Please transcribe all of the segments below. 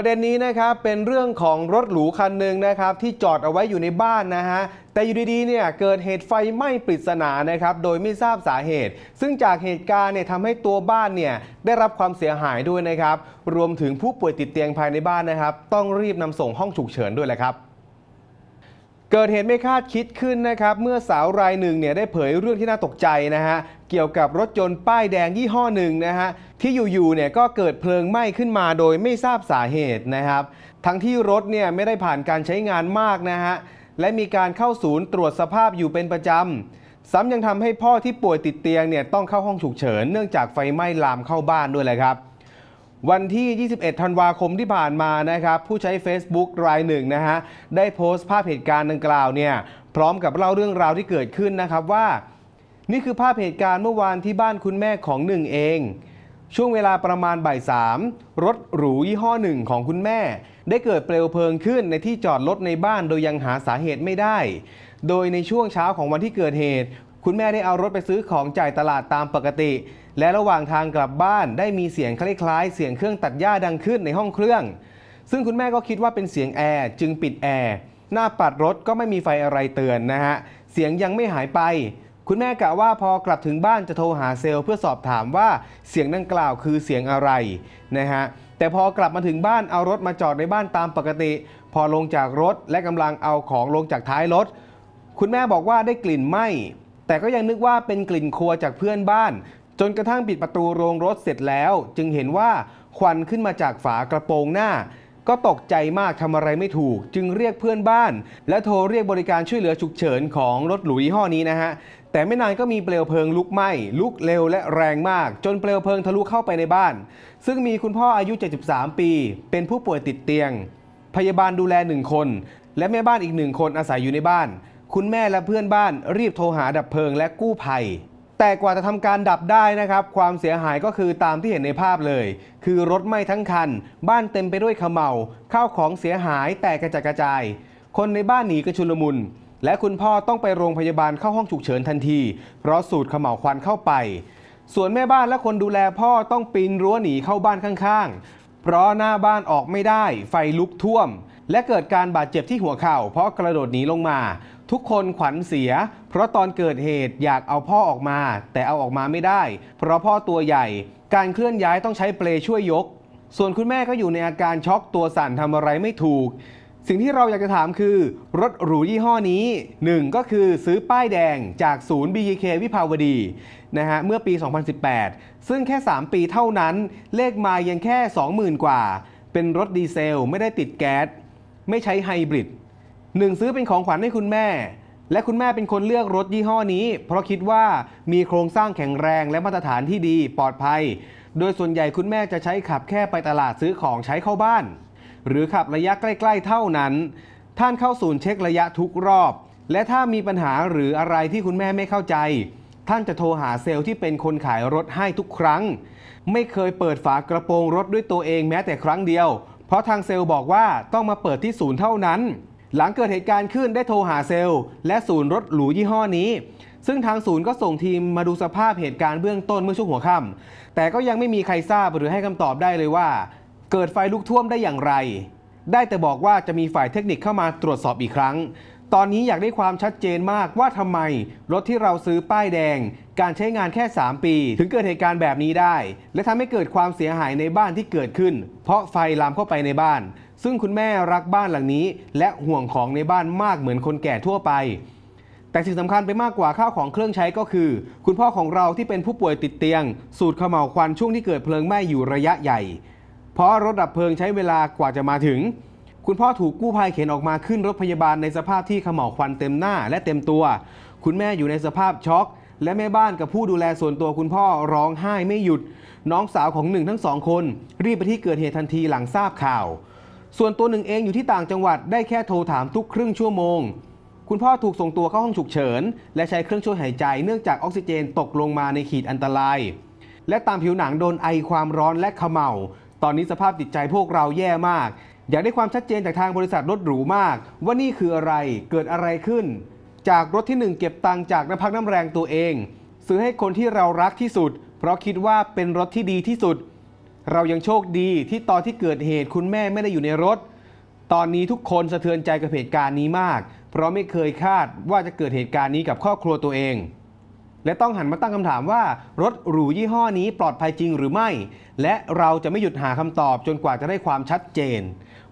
ประเด็นนี้นะครับเป็นเรื่องของรถหรูคันหนึ่งนะครับที่จอดเอาไว้อยู่ในบ้านนะฮะแต่อยู่ดีๆเนี่ยเกิดเหตุไฟไหม้ปริศนานะครับโดยไม่ทราบสาเหตุ ซึ่งจากเหตุการณ์เนี่ยทำให้ตัวบ้านเนี่ยได้รับความเสียหายด้วยนะครับรวมถึงผู้ป่วยติดเตียงภายในบ้านนะครับ ต้องรีบนำส่งห้องฉุกเฉินด้วยแหละครับ เกิดเหตุไม่คาดคิดขึ้นนะครับ เมื่อสาวรายหนึ่งเนี่ยได้เผยเรื่องที่น่าตกใจนะฮะ เกี่ยวกับรถยนต์ป้ายแดงยี่ห้อหนึ่งนะฮะ ที่อยู่ๆเนี่ยก็เกิดเพลิงไหม้ขึ้นมาโดยไม่ทราบสาเหตุนะครับ ทั้งที่รถเนี่ยไม่ได้ผ่านการใช้งานมากนะฮะ และมีการเข้าศูนย์ตรวจสภาพอยู่เป็นประจำซ้ำยังทำให้พ่อที่ป่วยติดเตียงเนี่ยต้องเข้าห้องฉุกเฉินเนื่องจากไฟไหม้ลามเข้าบ้านด้วยแหละครับ วันที่ 21 ธันวาคมที่ผ่านมานะครับ ผู้ใช้ Facebook รายหนึ่งนะฮะ ได้โพสต์ภาพเหตุการณ์ดังกล่าวเนี่ย พร้อมกับเล่าเรื่องราวที่เกิดขึ้นนะครับว่า นี่คือภาพเหตุการณ์เมื่อวานที่บ้านคุณแม่ของหนึ่งเอง ช่วงเวลาประมาณบ่ายสามรถหรูยี่ห้อหนึ่งของคุณแม่ ได้เกิดเปลวเพลิงขึ้นในที่จอดรถในบ้านโดยยังหาสาเหตุไม่ได้ โดยในช่วงเช้าของวันที่เกิดเหตุ คุณแม่ได้เอารถไปซื้อของจ่ายตลาดตามปกติ และระหว่างทางกลับบ้านได้มีเสียงคล้ายๆ เสียงเครื่องตัดหญ้าดังขึ้นในห้องเครื่อง ซึ่งคุณแม่ก็คิดว่าเป็นเสียงแอร์จึงปิดแอร์หน้าปัดรถก็ไม่มีไฟอะไรเตือนนะฮะ เสียงยังไม่หายไป คุณแม่กะว่าพอกลับถึงบ้านจะโทรหาเซลล์เพื่อสอบถามว่าเสียงดังกล่าวคือเสียงอะไรนะฮะ แต่พอกลับมาถึงบ้านเอารถมาจอดในบ้านตามปกติ พอลงจากรถและกำลังเอาของลงจากท้ายรถ คุณแม่บอกว่าได้กลิ่นไหม้ แต่ก็ยังนึกว่าเป็นกลิ่นครัวจากเพื่อนบ้าน จนกระทั่งปิดประตูโรงรถเสร็จแล้ว จึงเห็นว่าควันขึ้นมาจากฝากระโปรงหน้า ก็ตกใจมากทำอะไรไม่ถูก จึงเรียกเพื่อนบ้าน และโทรเรียกบริการช่วยเหลือฉุกเฉินของรถหรูยี่ห้อนี้นะฮะแต่ไม่นานก็มีเปลวเพลิงลุกไหม้ลุกเร็วและแรงมาก จนเปลวเพลิงทะลุเข้าไปในบ้าน ซึ่งมีคุณพ่ออายุ 73 ปี เป็นผู้ป่วยติดเตียง พยาบาลดูแลหนึ่งคน และแม่บ้านอีกหนึ่งคนอาศัยอยู่ในบ้าน คุณแม่และเพื่อนบ้านรีบโทรหาดับเพลิงและกู้ภัย แต่กว่าจะทำการดับได้นะครับ ความเสียหายก็คือตามที่เห็นในภาพเลย คือรถไหม้ทั้งคัน บ้านเต็มไปด้วยขมเมาข้าวของเสียหายแตกกระจัดกระจาย คนในบ้านหนีกระชุลมุนและคุณพ่อต้องไปโรงพยาบาลเข้าห้องฉุกเฉินทันที เพราะสูดเขม่าควันเข้าไป ส่วนแม่บ้านและคนดูแลพ่อต้องปีนรั้วหนีเข้าบ้านข้างๆ เพราะหน้าบ้านออกไม่ได้ ไฟลุกท่วม และเกิดการบาดเจ็บที่หัวเข่า เพราะกระโดดหนีลงมา ทุกคนขวัญเสีย เพราะตอนเกิดเหตุอยากเอาพ่อออกมา แต่เอาออกมาไม่ได้ เพราะพ่อตัวใหญ่ การเคลื่อนย้ายต้องใช้เปลช่วยยก ส่วนคุณแม่ก็อยู่ในอาการช็อกตัวสั่นทำอะไรไม่ถูก สิ่งที่เราอยากจะถามคือ รถหรูยี่ห้อนี้ 1 ก็คือซื้อป้ายแดงจากศูนย์ BKK วิภาวดีนะฮะเมื่อปี 2018 ซึ่งแค่ 3 ปีเท่านั้น เลขมายังแค่ 20,000 กว่า เป็นรถดีเซลไม่ได้ติดแก๊สไม่ใช้ไฮบริด หนึ่งซื้อเป็นของขวัญให้คุณแม่ และคุณแม่เป็นคนเลือกรถยี่ห้อนี้ เพราะคิดว่ามีโครงสร้างแข็งแรงและมาตรฐานที่ดีปลอดภัย โดยส่วนใหญ่คุณแม่จะใช้ขับแค่ไปตลาดซื้อของใช้เข้าบ้าน หรือขับระยะใกล้ ๆ เท่านั้น ท่านเข้าศูนย์เช็คระยะทุกรอบ และถ้ามีปัญหาหรืออะไรที่คุณแม่ไม่เข้าใจ ท่านจะโทรหาเซลล์ที่เป็นคนขายรถให้ทุกครั้ง ไม่เคยเปิดฝากระโปรงรถด้วยตัวเองแม้แต่ครั้งเดียว เพราะทางเซลล์บอกว่าต้องมาเปิดที่ศูนย์เท่านั้น หลังเกิดเหตุการณ์ขึ้นได้โทรหาเซลล์ และศูนย์รถหรูยี่ห้อนี้ ซึ่งทางศูนย์ก็ส่งทีมมาดูสภาพเหตุการณ์เบื้องต้นเมื่อช่วงหัวค่ำแต่ก็ยังไม่มีใครทราบหรือให้คำตอบได้เลยว่า เกิดไฟลุกท่วมได้อย่างไร ได้แต่บอกว่าจะมีฝ่ายเทคนิคเข้ามาตรวจสอบอีกครั้ง ตอนนี้อยากได้ความชัดเจนมากว่าทำไมรถที่เราซื้อป้ายแดง การใช้งานแค่ 3 ปี ถึงเกิดเหตุการณ์แบบนี้ได้ และทำให้เกิดความเสียหายในบ้านที่เกิดขึ้น เพราะไฟลามเข้าไปในบ้าน ซึ่งคุณแม่รักบ้านหลังนี้ และห่วงของในบ้านมากเหมือนคนแก่ทั่วไป แต่สิ่งสำคัญไปมากกว่าข้าวของเครื่องใช้ก็คือ คุณพ่อของเราที่เป็นผู้ป่วยติดเตียง สูดขม่าวควันช่วงที่เกิดเพลิงไหม้อยู่ระยะใหญ่ เพราะรถดับเพลิงใช้เวลากว่าจะมาถึงคุณพ่อถูกกู้ภัยเข็นออกมาขึ้นรถพยาบาลในสภาพที่ขม่าวควันเต็มหน้าและเต็มตัว คุณแม่อยู่ในสภาพช็อก และแม่บ้านกับผู้ดูแลส่วนตัวคุณพ่อร้องไห้ไม่หยุด น้องสาวของหนึ่งทั้งสองคน รีบไปที่เกิดเหตุทันทีหลังทราบข่าว ส่วนตัวหนึ่งเองอยู่ที่ต่างจังหวัดได้แค่โทรถามทุกครึ่งชั่วโมง คุณพ่อถูกส่งตัวเข้าห้องฉุกเฉิน และใช้เครื่องช่วยหายใจเนื่องจากออกซิเจนตกลงมาในขีดอันตราย และตามผิวหนังโดนไอความร้อนและเขมเมาตอนนี้สภาพจิตใจพวกเราแย่มาก อยากได้ความชัดเจนจากทางบริษัทรถหรูมาก ว่านี่คืออะไรเกิดอะไรขึ้น จากรถที่หนึ่งเก็บตังค์จากน้ำพักน้ำแรงตัวเอง ซื้อให้คนที่เรารักที่สุด เพราะคิดว่าเป็นรถที่ดีที่สุด เรายังโชคดีที่ตอนที่เกิดเหตุคุณแม่ไม่ได้อยู่ในรถ ตอนนี้ทุกคนสะเทือนใจกับเหตุการณ์นี้มาก เพราะไม่เคยคาดว่าจะเกิดเหตุการณ์นี้กับครอบครัวตัวเอง และต้องหันมาตั้งคำถามว่ารถหรูยี่ห้อนี้ปลอดภัยจริงหรือไม่ และเราจะไม่หยุดหาคำตอบจนกว่าจะได้ความชัดเจน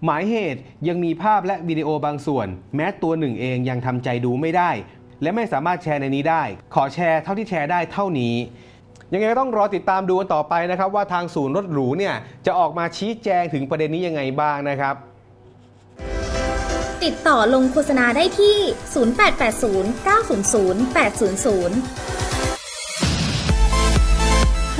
หมายเหตุยังมีภาพและวิดีโอบางส่วน แม้ตัวหนึ่งเองยังทำใจดูไม่ได้ และไม่สามารถแชร์ในนี้ได้ ขอแชร์เท่าที่แชร์ได้เท่านี้ยังไงก็ต้องรอติดตามดูกันต่อไปนะครับ ว่าทางศูนย์รถหรูเนี่ยจะออกมาชี้แจงถึงประเด็นนี้ยังไงบ้างนะครับ ติดต่อลงโฆษณาได้ที่ 0880 900 800